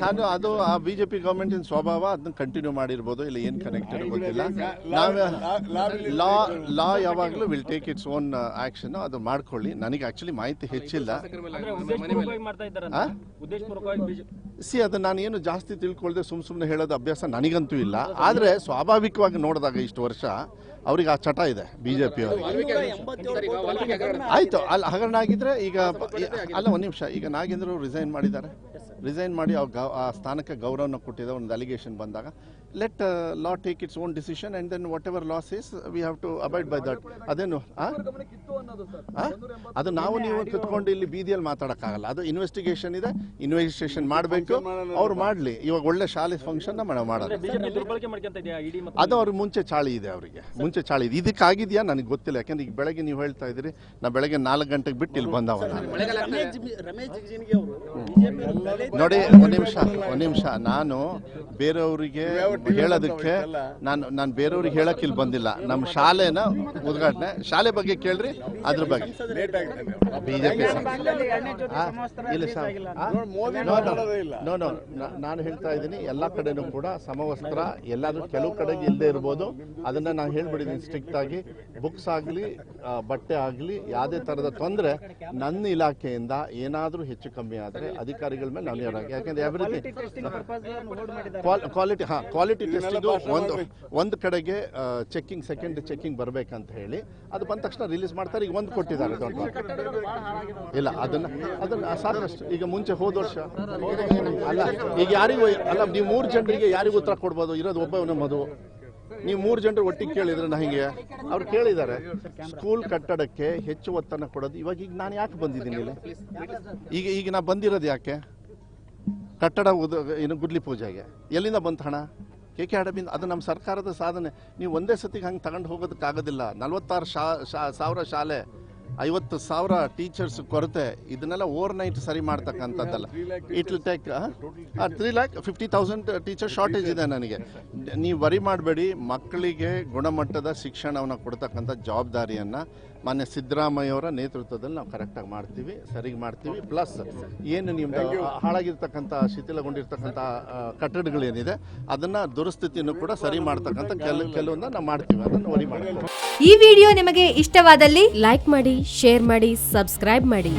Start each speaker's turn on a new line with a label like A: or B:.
A: ಖಾನು ಅದು ಆ ಬಿಜೆಪಿ ಗವರ್ಮೆಂಟಿನ ಸ್ವಭಾವ ಅದನ್ನ ಕಂಟಿನ್ಯೂ ಮಾಡಿರ್ಬೋದು. ಇಲ್ಲ ಏನ್ ಕನೆಕ್ಟೆಡ್ ಗೊತ್ತಿಲ್ಲ. ನಾವೇ ಲಾ ಲಾ ಯಾವಾಗಲೂ will take its own action ಅದು ಮಾಡ್ಕೊಳ್ಳಿ. ನನಗೆ ಆಕ್ಚುಲಿ ಮಾಹಿತಿ ಹೆಚ್ಚಿಲ್ಲ. ಸಿ ಅದು ನಾನು ಏನು ಜಾಸ್ತಿ ತಿಳ್ಕೊಳ್ದೆ ಸುಮ್ ಸುಮ್ನೆ ಹೇಳೋದು ಅಭ್ಯಾಸ ನನಗಂತೂ ಇಲ್ಲ. ಆದ್ರೆ ಸ್ವಾಭಾವಿಕವಾಗಿ ನೋಡಿದಾಗ ಇಷ್ಟು ವರ್ಷ ಅವ್ರಿಗೆ ಆ ಚಟ ಇದೆ ಬಿಜೆಪಿ ಜೆ ಪಿ ಅವರಿಗೆ. ಆಯ್ತು ಅಲ್ಲಿ ಹಗರಣ ಆಗಿದ್ರೆ ಈಗ ಅಲ್ಲ ಒಂದು ನಿಮಿಷ. ಈಗ ನಾಗೇಂದ್ರ ರಿಸೈನ್ ಮಾಡಿದ್ದಾರೆ? ರಿಸೈನ್ ಮಾಡಿ ಅವ್ರ ಗೌ- ಆ ಸ್ಥಾನಕ್ಕೆ ಗೌರವನ ಕೊಟ್ಟಿದೆ ಒಂದು ಅಲಿಗೇಷನ್ ಬಂದಾಗ let law take its own decision and then whatever laws is we have to abide by that ಅದೇನು? ಅದು ನಾವು ನೀವು ಕುತ್ಕೊಂಡು ಇಲ್ಲಿ ಬೀದಿಯಲ್ಲಿ ಮಾತಾಡೋಕ್ಕಾಗಲ್ಲ. ಅದು ಇನ್ವೆಸ್ಟಿಗೇಷನ್ ಇದೆ. ಇನ್ವೆಸ್ಟಿಗೇಷನ್ ಮಾಡಬೇಕು. ಅವ್ರು ಮಾಡಲಿ. ಇವಾಗ ಒಳ್ಳೆ ಶಾಲೆ ಫಂಕ್ಷನ್ ನಾವು ಮಾಡೋದು. ಅದು ಅವ್ರಿಗೆ ಮುಂಚೆ ಚಾಳಿ ಇದೆ ಅವರಿಗೆ. ಮುಂಚೆ ಚಾಳಿ ಇದೆ. ಇದಕ್ಕಾಗಿದೆಯಾ? ನನಗೆ ಗೊತ್ತಿಲ್ಲ. ಯಾಕಂದ್ರೆ ಈಗ ಬೆಳಗ್ಗೆ ನೀವು ಹೇಳ್ತಾ ಇದ್ದೀರಿ ನಾ ಬೆಳಗ್ಗೆ ನಾಲ್ಕು ಗಂಟೆಗೆ ಬಿಟ್ಟು ಇಲ್ಲಿ ಬಂದವ ನೋಡಿ ಒಂದು ನಿಮಿಷ ಒಂದು ನಿಮಿಷ. ನಾನು ಬೇರೆಯವರಿಗೆ ಹೇಳೋದಕ್ಕೆ ನಾನು ನಾನು ಬೇರೆಯವ್ರಿಗೆ ಹೇಳಕ್ ಇಲ್ಲಿ ಬಂದಿಲ್ಲ. ನಮ್ಮ ಶಾಲೆನ ಉದ್ಘಾಟನೆ. ಶಾಲೆ ಬಗ್ಗೆ ಕೇಳ್ರಿ ಅದ್ರ ಬಗ್ಗೆ. ಬಿಜೆಪಿ ಇಲ್ಲ ನೋ ನೋ. ನಾನು ಹೇಳ್ತಾ ಇದ್ದೀನಿ ಎಲ್ಲ ಕಡೆನೂ ಕೂಡ ಸಮವಸ್ತ್ರ ಎಲ್ಲಾದ್ರೂ ಕೆಲವು ಕಡೆಗೆ ಇಲ್ಲದೆ ಇರ್ಬೋದು. ಅದನ್ನ ನಾನು ಹೇಳ್ಬಿಟ್ಟಿದ್ದೀನಿ ಸ್ಟ್ರಿಕ್ಟ್ ಆಗಿ. ಬುಕ್ಸ್ ಆಗಲಿ ಬಟ್ಟೆ ಆಗಲಿ ಯಾವುದೇ ಥರದ ತೊಂದರೆ ನನ್ನ ಇಲಾಖೆಯಿಂದ ಏನಾದರೂ ಹೆಚ್ಚು ಕಮ್ಮಿ ಆದರೆ ಅಧಿಕಾರಿಗಳ ಮೇಲೆ ನಾನು ಹೇಳೋಕೆ ಯಾಕಂದ್ರೆ ಎವ್ರಿಥಿಂಗ್ ಕ್ವಾಲಿಟಿ ಹಾಂ ಕ್ವಾಲಿಟಿ ಟೆಸ್ಟಿಂಗು ಒಂದು ಒಂದು ಕಡೆಗೆ ಚೆಕ್ಕಿಂಗ್ ಸೆಕೆಂಡ್ ಚೆಕ್ಕಿಂಗ್ ಬರಬೇಕಂತ ಹೇಳಿ ಅದು ಬಂದ ತಕ್ಷಣ ರಿಲೀಸ್ ಮಾಡ್ತಾರೆ ಈಗ ಒಂದು ಕೊಟ್ಟಿದ್ದಾರೆ ದೊಡ್ಡ. ಇಲ್ಲ ಅದನ್ನ ಅದನ್ನ ಸಾಕಷ್ಟು ಈಗ ಮುಂಚೆ ಹೋದ ವರ್ಷ ಅಲ್ಲ ಈಗ ಯಾರಿಗೂ ಅಲ್ಲ ನೀವು ಮೂರು ಜನರಿಗೆ ಯಾರಿಗೂ ಉತ್ತರ ಕೊಡ್ಬೋದು? ಇರೋದು ಒಬ್ಬ ನಮ್ಮದು ನೀವು ಮೂರು ಜನರು ಒಟ್ಟಿಗೆ ಕೇಳಿದ್ರೆ ನಾ ಹಿಂಗೆ. ಅವ್ರು ಕೇಳಿದ್ದಾರೆ ಸ್ಕೂಲ್ ಕಟ್ಟಡಕ್ಕೆ ಹೆಚ್ಚು ಒತ್ತನ್ನು ಕೊಡೋದು. ಇವಾಗ ಈಗ ನಾನು ಯಾಕೆ ಬಂದಿದ್ದೀನಿ ಇಲ್ಲಿ ಈಗ ಈಗ ನಾ ಬಂದಿರೋದು ಯಾಕೆ? ಕಟ್ಟಡ ಉದ, ಏನು ಗುಡ್ಲಿ ಪೂಜೆಗೆ. ಎಲ್ಲಿಂದ ಬಂತು ಹಣ? ಕೆ ಕೆ ಅಡಬಿಂದ, ಅದು ನಮ್ಮ ಸರ್ಕಾರದ ಸಾಧನೆ. ನೀವು ಒಂದೇ ಸತಿಗೆ ಹಂಗೆ ತಗೊಂಡು ಹೋಗೋದಕ್ಕಾಗೋದಿಲ್ಲ. ನಲ್ವತ್ತಾರು ಶಾ, ಶಾ- ಸಾವಿರ ಶಾಲೆ, ಐವತ್ತು ಸಾವಿರ ಟೀಚರ್ಸ್ ಕೊರತೆ. ಇದನ್ನೆಲ್ಲ ಓವರ್ ನೈಟ್ ಸರಿ ಮಾಡ್ತಕ್ಕಂಥದ್ದಲ್ಲ. It will take three lakh fifty thousand teacher shortage ಇದೆ ನನಗೆ. ನೀವು ವರಿ ಮಾಡಬೇಡಿ. ಮಕ್ಕಳಿಗೆ ಗುಣಮಟ್ಟದ ಶಿಕ್ಷಣವನ್ನು ಕೊಡ್ತಕ್ಕಂಥ ಜವಾಬ್ದಾರಿಯನ್ನು ಮಾನ್ಯ ಸಿದ್ದರಾಮಯ್ಯವರ ನೇತೃತ್ವದಲ್ಲಿ ನಾವು ಕರೆಕ್ಟಾಗಿ ಮಾಡ್ತೀವಿ ಸರಿಗೆ ಮಾಡ್ತೀವಿ. ಪ್ಲಸ್ ಏನು ನಿಮ್ದು ಹಾಳಾಗಿರ್ತಕ್ಕಂಥ ಶಿಥಿಲಗೊಂಡಿರ್ತಕ್ಕಂಥ ಕಟ್ಟಡಗಳೇನಿದೆ ಅದನ್ನು ದುರಸ್ಥಿತಿಯನ್ನು ಕೂಡ ಸರಿ ಮಾಡ್ತಕ್ಕಂಥ ಕೆಲ ಕೆಲವನ್ನ ನಾವು ಮಾಡ್ತೀವಿ ಅದನ್ನು ವರಿ ಮಾಡ್ತೀವಿ.
B: ಈ ವಿಡಿಯೋ ನಿಮಗೆ ಇಷ್ಟವಾದಲ್ಲಿ ಲೈಕ್ ಮಾಡಿ ಶೇರ್ ಮಾಡಿ ಸಬ್ಸ್ಕ್ರೈಬ್ ಮಾಡಿ.